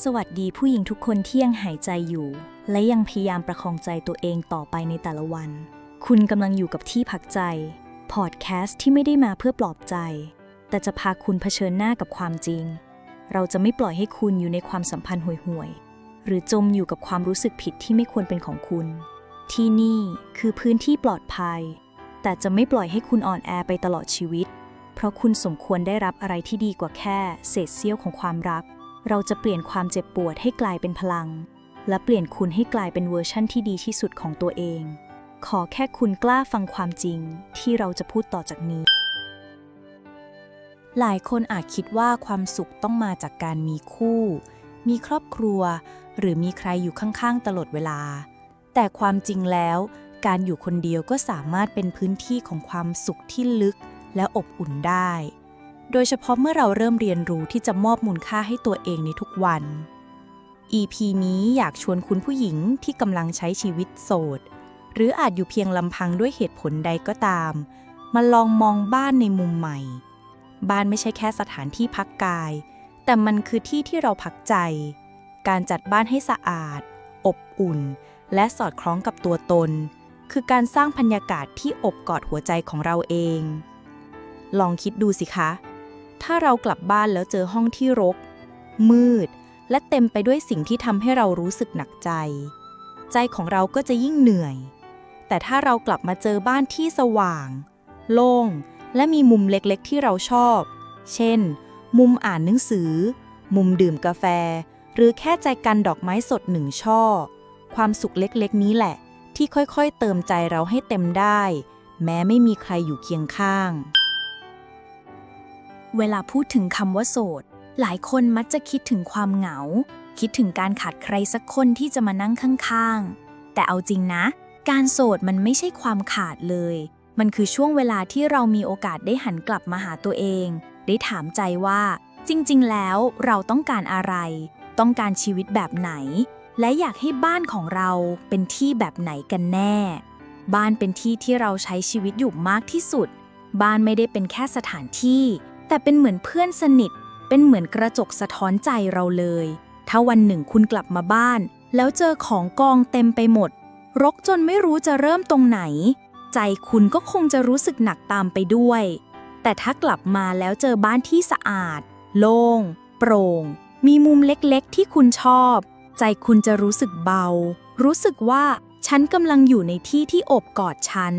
สวัสดีผู้หญิงทุกคนที่ยังหายใจอยู่ และยังพยายามประคองใจตัวเองต่อไปในแต่ละวัน คุณกำลังอยู่กับที่พักใจ พอดแคสต์ที่ไม่ได้มาเพื่อปลอบใจ แต่จะพาคุณเผชิญหน้ากับความจริง เราจะไม่ปล่อยให้คุณอยู่ในความสัมพันธ์ห่วยๆ หรือจมอยู่กับความรู้สึกผิดที่ไม่ควรเป็นของคุณ ที่นี่คือพื้นที่ปลอดภัย แต่จะไม่ปล่อยให้คุณอ่อนแอไปตลอดชีวิต เพราะคุณสมควรได้รับอะไรที่ดีกว่าแค่เศษเสี้ยวของความรัก เราจะเปลี่ยนความเจ็บปวดให้กลายเป็นพลัง และเปลี่ยนคุณให้กลายเป็นเวอร์ชั่นที่ดีที่สุดของตัวเอง ขอแค่คุณกล้าฟังความจริงที่เราจะพูดต่อจากนี้ หลายคนอาจคิดว่าความสุขต้องมาจากการมีคู่ มีครอบครัว หรือมีใครอยู่ข้างๆ ตลอดเวลา แต่ความจริงแล้วการอยู่คนเดียวก็สามารถเป็นพื้นที่ของความสุขที่ลึกและอบอุ่นได้ โดยเฉพาะเมื่อเราเริ่มเรียนรู้ที่จะมอบมูลค่าให้ตัวเองในทุกวัน EP นี้อยากชวนคุณผู้หญิงที่กำลังใช้ชีวิตโสด หรืออาจอยู่เพียงลำพังด้วยเหตุผลใดก็ตาม มาลองมองบ้านในมุมใหม่ บ้านไม่ใช่แค่สถานที่พักกาย แต่มันคือที่ที่เราพักใจ การจัดบ้านให้สะอาด อบอุ่น และสอดคล้องกับตัวตน คือการสร้างบรรยากาศที่อบกอดหัวใจของเราเอง ลองคิดดูสิคะ ถ้าเรากลับบ้านแล้วเจอห้องที่รก มืด และเต็มไปด้วยสิ่งที่ทำให้เรารู้สึกหนักใจ ใจของเราก็จะยิ่งเหนื่อย แต่ถ้าเรากลับมาเจอบ้านที่สว่าง โล่ง และมีมุมเล็กๆ ที่เราชอบ เช่น มุมอ่านหนังสือ มุมดื่มกาแฟ หรือแค่ใจกันดอกไม้สดหนึ่งช่อ ความสุขเล็กๆ นี้แหละ ที่ค่อยๆ เติมใจเราให้เต็มได้ แม้ไม่มีใครอยู่เคียงข้าง เวลาพูดถึงคำว่าโสด หลายคนมักจะคิดถึงความเหงา คิดถึงการขาดใครสักคนที่จะมานั่งข้างๆ แต่เอาจริงนะ การโสดมันไม่ใช่ความขาดเลย มันคือช่วงเวลาที่เรามีโอกาสได้หันกลับมาหาตัวเอง ได้ถามใจว่า จริงๆ แล้วเราต้องการอะไร ต้องการชีวิตแบบไหน และอยากให้บ้านของเราเป็นที่แบบไหนกันแน่ บ้านเป็นที่ที่เราใช้ชีวิตอยู่มากที่สุด บ้านไม่ได้เป็นแค่สถานที่ แต่เป็นเหมือนเพื่อนสนิท เป็นเหมือนกระจกสะท้อนใจเราเลย ถ้าวันหนึ่งคุณกลับมาบ้าน แล้วเจอของกองเต็มไปหมด รกจนไม่รู้จะเริ่มตรงไหน ใจคุณก็คงจะรู้สึกหนักตามไปด้วย แต่ถ้ากลับมาแล้วเจอบ้านที่สะอาด โล่ง โปร่ง มีมุมเล็กๆ ที่คุณชอบ ใจคุณจะรู้สึกเบา รู้สึกว่าฉันกำลังอยู่ในที่ที่อบกอดฉัน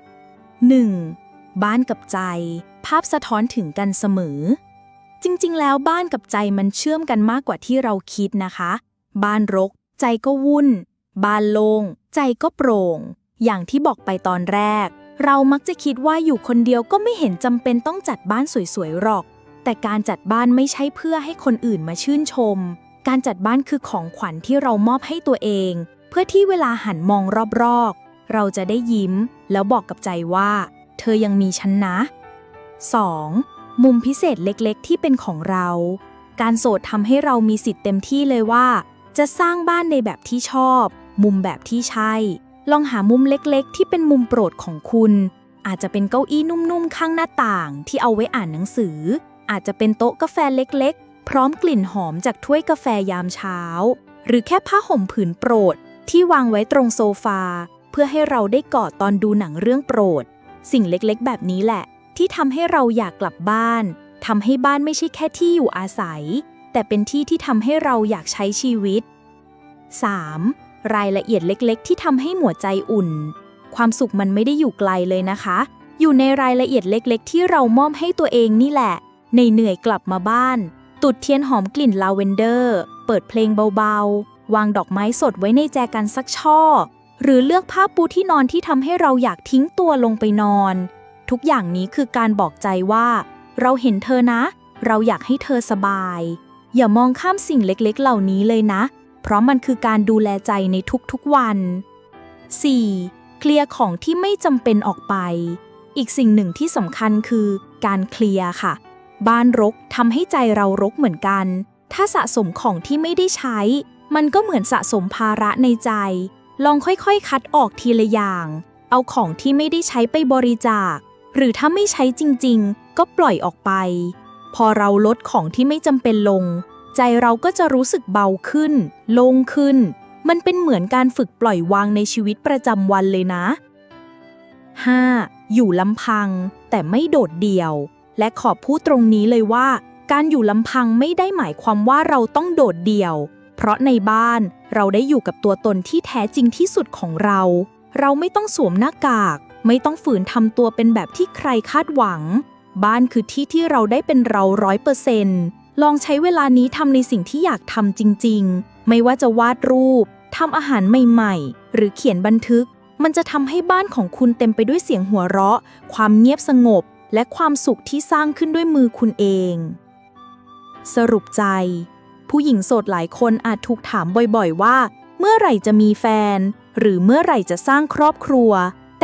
1. บ้านกับใจ ภาพสะท้อนถึงกันเสมอ จริงๆ แล้วบ้านกับใจมันเชื่อมกันมากกว่าที่เราคิดนะคะ บ้านรก ใจก็วุ่น บ้านโลง่งใจก็โปร่ง อย่างที่บอกไปตอนแรก เรามักจะคิดว่าอยู่คนเดียวก็ไม่เห็นจำเป็นต้องจัดบ้านสวยๆหรอก แต่การจัดบ้านไม่ใช่เพื่อให้คนอื่นมาชื่นชม การจัดบ้านคือของขวัญที่เรามอบให้ตัวเอง เพื่อที่เวลาหันมองรอบๆเราจะได้ยิ้ม แล้วบอกกับใจว่า เธอยังมีฉันนะ 2. มุมพิเศษเล็กๆ ที่เป็นของเรา การโสดทำให้เรามีสิทธิ์เต็มที่เลยว่า จะสร้างบ้านในแบบที่ชอบ มุมแบบที่ใช่ ลองหามุมเล็กๆ ที่เป็นมุมโปรดของคุณ อาจจะเป็นเก้าอี้นุ่มๆ ข้างหน้าต่างที่เอาไว้อ่านหนังสือ อาจจะเป็นโต๊ะกาแฟเล็กๆ พร้อมกลิ่นหอมจากถ้วยกาแฟยามเช้า หรือแค่ผ้าห่มผืนโปรด ที่วางไว้ตรงโซฟา เพื่อให้เราได้กอดตอนดูหนังเรื่องโปรด สิ่งเล็กๆ แบบนี้แหละ ที่ทำให้เราอยากกลับบ้านทำให้บ้านไม่ใช่แค่ที่อยู่อาศัย แต่เป็นที่ที่ทำให้เราอยากใช้ชีวิต 3. รายละเอียดเล็กๆ ที่ทำให้หัวใจอุ่น ความสุขมันไม่ได้อยู่ไกลเลยนะคะ อยู่ในรายละเอียดเล็กๆ ที่เรามอบให้ตัวเองนี่แหละ ในเหนื่อยกลับมาบ้าน ตุดเทียนหอมกลิ่นลาเวนเดอร์ เปิดเพลงเบาๆ วางดอกไม้สดไว้ในแจกันสักช่อ หรือเลือกผ้าปูที่นอนที่ทำให้เราอยากทิ้งตัวลงไปนอน ทุกอย่างนี้คือการบอกใจว่า เราเห็นเธอนะ เราอยากให้เธอสบาย อย่ามองข้ามสิ่งเล็กๆ เหล่านี้เลยนะ เพราะมันคือการดูแลใจในทุกๆวัน 4. เคลียร์ของที่ไม่จำเป็นออกไป อีกสิ่งหนึ่งที่สำคัญคือการเคลียร์ค่ะ บ้านรกทำให้ใจเรารกเหมือนกัน ถ้าสะสมของที่ไม่ได้ใช้ มันก็เหมือนสะสมภาระในใจ ลองค่อยๆ คัดออกทีละอย่าง เอาของที่ไม่ได้ใช้ไปบริจาค หรือถ้าไม่ใช้จริงๆ ก็ปล่อยออกไป พอเราลดของที่ไม่จำเป็นลง ใจเราก็จะรู้สึกเบาขึ้น โล่งขึ้น มันเป็นเหมือนการฝึกปล่อยวางในชีวิตประจำวันเลยนะ 5. อยู่ลำพัง แต่ไม่โดดเดี่ยว และขอพูดตรงนี้เลยว่า การอยู่ลำพังไม่ได้หมายความว่าเราต้องโดดเดี่ยว เพราะในบ้านเราได้อยู่กับตัวตนที่แท้จริงที่สุดของเรา เราไม่ต้องสวมหน้ากาก ไม่ต้องฝืนทำตัวเป็นแบบที่ใครคาดหวัง บ้านคือที่ที่เราได้เป็นเราร้อยเปอร์เซนต์ลองใช้เวลานี้ทำในสิ่งที่อยากทำจริง ๆ ไม่ว่าจะวาดรูปทำอาหารใหม่ๆ หรือเขียนบันทึก มันจะทำให้บ้านของคุณเต็มไปด้วยเสียงหัวเราะ ความเงียบสงบ และความสุขที่สร้างขึ้นด้วยมือคุณเอง สรุปใจ ผู้หญิงโสดหลายคนอาจถูกถามบ่อยๆว่า เมื่อไหร่จะมีแฟน หรือเมื่อไหร่จะสร้างครอบครัว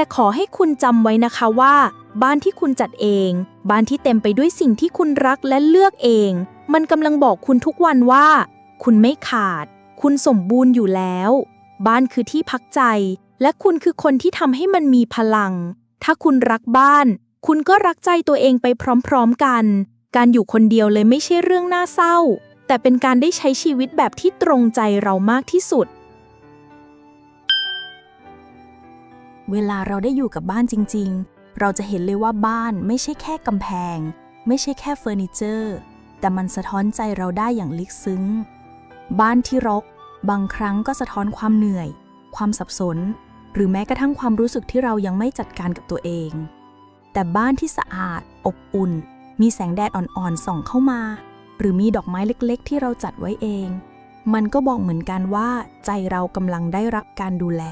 แต่ขอให้คุณจำไว้นะคะว่า บ้านที่คุณจัดเอง บ้านที่เต็มไปด้วยสิ่งที่คุณรักและเลือกเอง มันกำลังบอกคุณทุกวันว่า คุณไม่ขาด คุณสมบูรณ์อยู่แล้ว บ้านคือที่พักใจ และคุณคือคนที่ทำให้มันมีพลัง ถ้าคุณรักบ้าน คุณก็รักใจตัวเองไปพร้อมๆกัน การอยู่คนเดียวเลยไม่ใช่เรื่องน่าเศร้า แต่เป็นการได้ใช้ชีวิตแบบที่ตรงใจเรามากที่สุด เวลาเราได้อยู่กับบ้านจริง ๆ เราจะเห็นเลยว่าบ้านไม่ใช่แค่กำแพง ไม่ใช่แค่เฟอร์นิเจอร์ แต่มันสะท้อนใจเราได้อย่างลึกซึ้ง บ้านที่รก บางครั้งก็สะท้อนความเหนื่อย ความสับสน หรือแม้กระทั่งความรู้สึกที่เรายังไม่จัดการกับตัวเอง แต่บ้านที่สะอาด อบอุ่น มีแสงแดดอ่อนๆส่องเข้ามา หรือมีดอกไม้เล็กๆ ที่เราจัดไว้เอง มันก็บอกเหมือนกันว่าใจเรากำลังได้รับการดูแล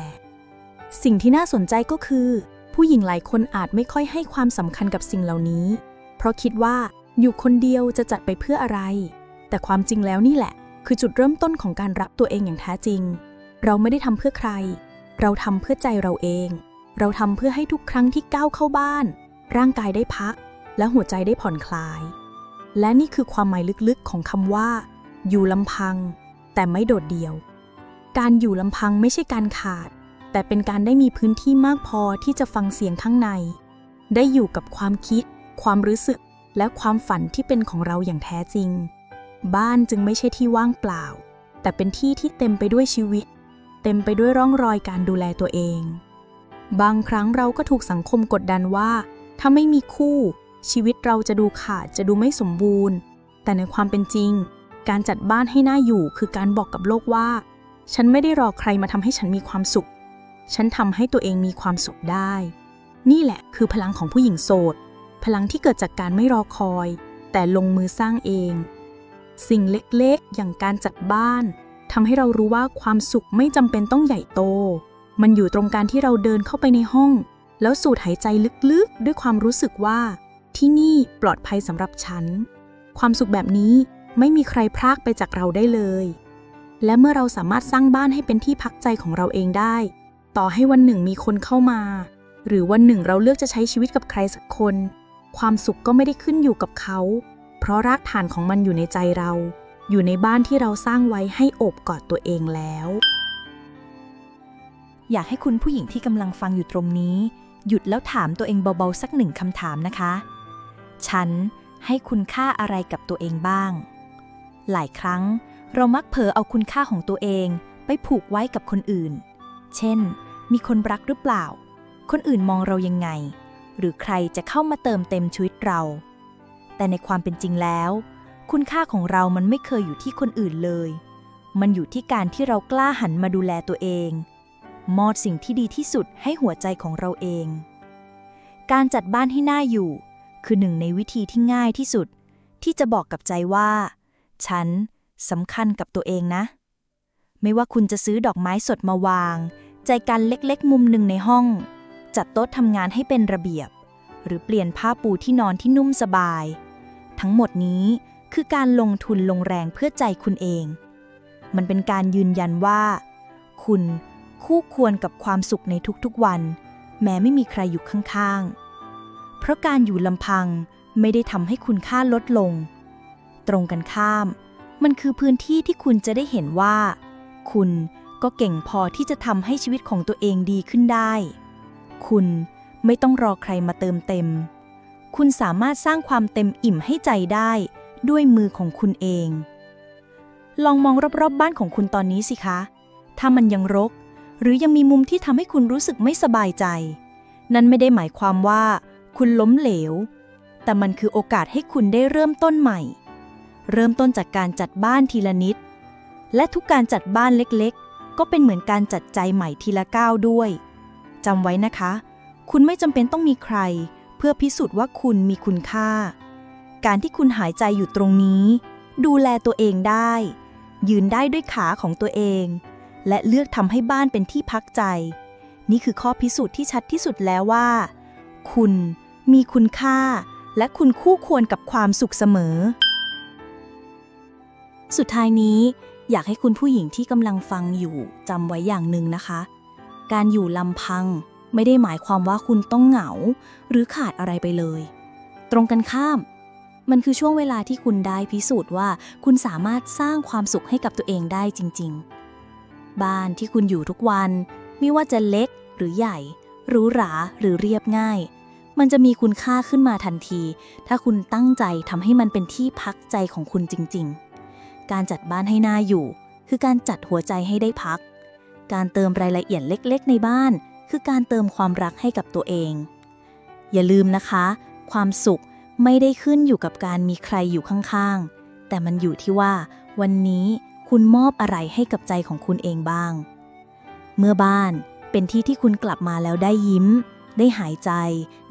สิ่งที่น่าสนใจก็คือ ผู้หญิงหลายคนอาจไม่ค่อยให้ความสำคัญกับสิ่งเหล่านี้ เพราะคิดว่าอยู่คนเดียวจะจัดไปเพื่ออะไร แต่ความจริงแล้วนี่แหละ คือจุดเริ่มต้นของการรักตัวเองอย่างแท้จริง เราไม่ได้ทำเพื่อใคร เราทำเพื่อใจเราเอง เราทำเพื่อให้ทุกครั้งที่ก้าวเข้าบ้าน ร่างกายได้พัก และหัวใจได้ผ่อนคลาย และนี่คือความหมายลึกๆของคำว่า อยู่ลำพัง แต่ไม่โดดเดี่ยว การอยู่ลำพังไม่ใช่การขาด แต่เป็นการได้มีพื้นที่มากพอที่จะฟังเสียงข้างใน ได้อยู่กับความคิด ความรู้สึก และความฝันที่เป็นของเราอย่างแท้จริง บ้านจึงไม่ใช่ที่ว่างเปล่า แต่เป็นที่ที่เต็มไปด้วยชีวิต เต็มไปด้วยร่องรอยการดูแลตัวเอง บางครั้งเราก็ถูกสังคมกดดันว่า ถ้าไม่มีคู่ ชีวิตเราจะดูขาดจะดูไม่สมบูรณ์ แต่ในความเป็นจริง การจัดบ้านให้น่าอยู่คือการบอกกับโลกว่า ฉันไม่ได้รอใครมาทำให้ฉันมีความสุข ฉันทำให้ตัวเองมีความสุขได้ นี่แหละคือพลังของผู้หญิงโสด พลังที่เกิดจากการไม่รอคอย แต่ลงมือสร้างเอง สิ่งเล็กๆ อย่างการจัดบ้านทำให้เรารู้ว่าความสุขไม่จำเป็นต้องใหญ่โต มันอยู่ตรงการที่เราเดินเข้าไปในห้อง แล้วสูดหายใจลึกๆ ด้วยความรู้สึกว่า ที่นี่ปลอดภัยสำหรับฉัน ความสุขแบบนี้ไม่มีใครพรากไปจากเราได้เลย และเมื่อเราสามารถสร้างบ้านให้เป็นที่พักใจของเราเองได้ ต่อให้วันหนึ่งมีคนเข้ามา หรือวันหนึ่งเราเลือกจะใช้ชีวิตกับใครสักคน ความสุขก็ไม่ได้ขึ้นอยู่กับเขา เพราะรากฐานของมันอยู่ในใจเรา อยู่ในบ้านที่เราสร้างไว้ให้โอบกอดตัวเองแล้ว อยากให้คุณผู้หญิงที่กำลังฟังอยู่ตรงนี้ หยุดแล้วถามตัวเองเบาๆสักหนึ่งคำถามนะคะ ฉันให้คุณค่าอะไรกับตัวเองบ้าง หลายครั้งเรามักเผลอเอาคุณค่าของตัวเองไปผูกไว้กับคนอื่น เช่น มีคนรักหรือเปล่า คนอื่นมองเรายังไง หรือใครจะเข้ามาเติมเต็มชีวิตเรา แต่ในความเป็นจริงแล้ว คุณค่าของเรามันไม่เคยอยู่ที่คนอื่นเลย มันอยู่ที่การที่เรากล้าหันมาดูแลตัวเอง มอบสิ่งที่ดีที่สุดให้หัวใจของเราเอง การจัดบ้านให้น่าอยู่ คือหนึ่งในวิธีที่ง่ายที่สุด ที่จะบอกกับใจว่า ฉันสำคัญกับตัวเองนะ ไม่ว่าคุณจะซื้อดอกไม้สดมาวาง ใจกันเล็กๆ มุมหนึ่งในห้อง จัดโต๊ะทำงานให้เป็นระเบียบ หรือเปลี่ยนผ้าปูที่นอนที่นุ่มสบาย ทั้งหมดนี้คือการลงทุนลงแรงเพื่อใจคุณเอง มันเป็นการยืนยันว่า คุณคู่ควรกับความสุขในทุกๆวัน แม้ไม่มีใครอยู่ข้างๆ เพราะการอยู่ลำพังไม่ได้ทำให้คุณค่าลดลง ตรงกันข้าม มันคือพื้นที่ที่คุณจะได้เห็นว่า คุณ ก็เก่งพอที่จะทำให้ชีวิตของตัวเองดีขึ้นได้ คุณไม่ต้องรอใครมาเติมเต็ม คุณสามารถสร้างความเต็มอิ่มให้ใจได้ด้วยมือของคุณเอง ลองมองรอบๆบ้านของคุณตอนนี้สิคะ ถ้ามันยังรก หรือยังมีมุมที่ทำให้คุณรู้สึกไม่สบายใจ นั่นไม่ได้หมายความว่า คุณล้มเหลว แต่มันคือโอกาสให้คุณได้เริ่มต้นใหม่ เริ่มต้นจากการจัดบ้านทีละนิด และทุกการจัดบ้านเล็กๆ ก็เป็นเหมือนการจัดใจใหม่ทีละก้าวด้วยจำไว้นะคะ คุณไม่จำเป็นต้องมีใคร เพื่อพิสูจน์ว่าคุณมีคุณค่า การที่คุณหายใจอยู่ตรงนี้ ดูแลตัวเองได้ ยืนได้ด้วยขาของตัวเอง และเลือกทำให้บ้านเป็นที่พักใจ นี่คือข้อพิสูจน์ที่ชัดที่สุดแล้วว่า คุณมีคุณค่า และคุณคู่ควรกับความสุขเสมอ สุดท้ายนี้ อยากให้คุณผู้หญิงที่กำลังฟังอยู่จำไว้อย่างหนึ่งนะคะ การอยู่ลำพังไม่ได้หมายความว่าคุณต้องเหงา หรือขาดอะไรไปเลย ตรงกันข้าม มันคือช่วงเวลาที่คุณได้พิสูจน์ว่า คุณสามารถสร้างความสุขให้กับตัวเองได้จริง ๆ บ้านที่คุณอยู่ทุกวัน ไม่ว่าจะเล็กหรือใหญ่หรูหราหรือเรียบง่าย มันจะมีคุณค่าขึ้นมาทันที ถ้าคุณตั้งใจทำให้มันเป็นที่พักใจของคุณจริง ๆ การจัดบ้านให้น่าอยู่ คือการจัดหัวใจให้ได้พัก การเติมรายละเอียดเล็กๆ ในบ้าน คือการเติมความรักให้กับตัวเอง อย่าลืมนะคะ ความสุขไม่ได้ขึ้นอยู่กับการมีใครอยู่ข้างๆ แต่มันอยู่ที่ว่า วันนี้คุณมอบอะไรให้กับใจของคุณเองบ้าง เมื่อบ้านเป็นที่ที่คุณกลับมาแล้วได้ยิ้ม ได้หายใจ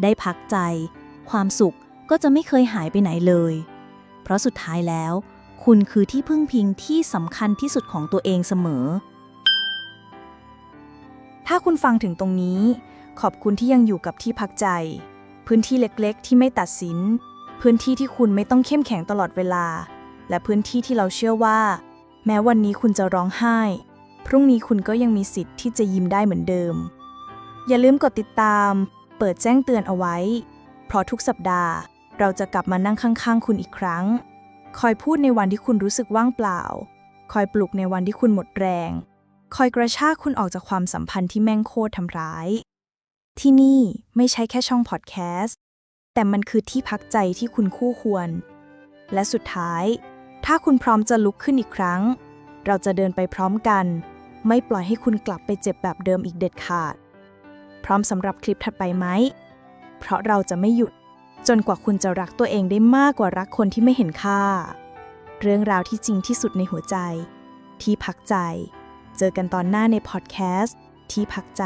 ได้พักใจ ความสุขก็จะไม่เคยหายไปไหนเลย เพราะสุดท้ายแล้ว คุณคือที่พึ่งพิงที่สำคัญที่สุดของตัวเองเสมอ ถ้าคุณฟังถึงตรงนี้ ขอบคุณที่ยังอยู่กับที่พักใจ พื้นที่เล็กๆ ที่ไม่ตัดสิน พื้นที่ที่คุณไม่ต้องเข้มแข็งตลอดเวลา และพื้นที่ที่เราเชื่อว่า แม้วันนี้คุณจะร้องไห้ พรุ่งนี้คุณก็ยังมีสิทธิ์ที่จะยิ้มได้เหมือนเดิม อย่าลืมกดติดตาม เปิดแจ้งเตือนเอาไว้ เพราะทุกสัปดาห์ เราจะกลับมานั่งข้างๆ คุณอีกครั้ง คอยพูดในวันที่คุณรู้สึกว่างเปล่า คอยปลุกในวันที่คุณหมดแรง คอยกระชากคุณออกจากความสัมพันธ์ที่แม่งโคตรทำร้าย ที่นี่ไม่ใช่แค่ช่องพอดแคสต์ แต่มันคือที่พักใจที่คุณคู่ควร และสุดท้าย ถ้าคุณพร้อมจะลุกขึ้นอีกครั้ง เราจะเดินไปพร้อมกัน ไม่ปล่อยให้คุณกลับไปเจ็บแบบเดิมอีกเด็ดขาด พร้อมสำหรับคลิปถัดไปไหม เพราะเราจะไม่หยุด จนกว่าคุณจะรักตัวเองได้มากกว่ารักคนที่ไม่เห็นค่า เรื่องราวที่จริงที่สุดในหัวใจ ที่พักใจ เจอกันตอนหน้าในพอดแคสต์ที่พักใจ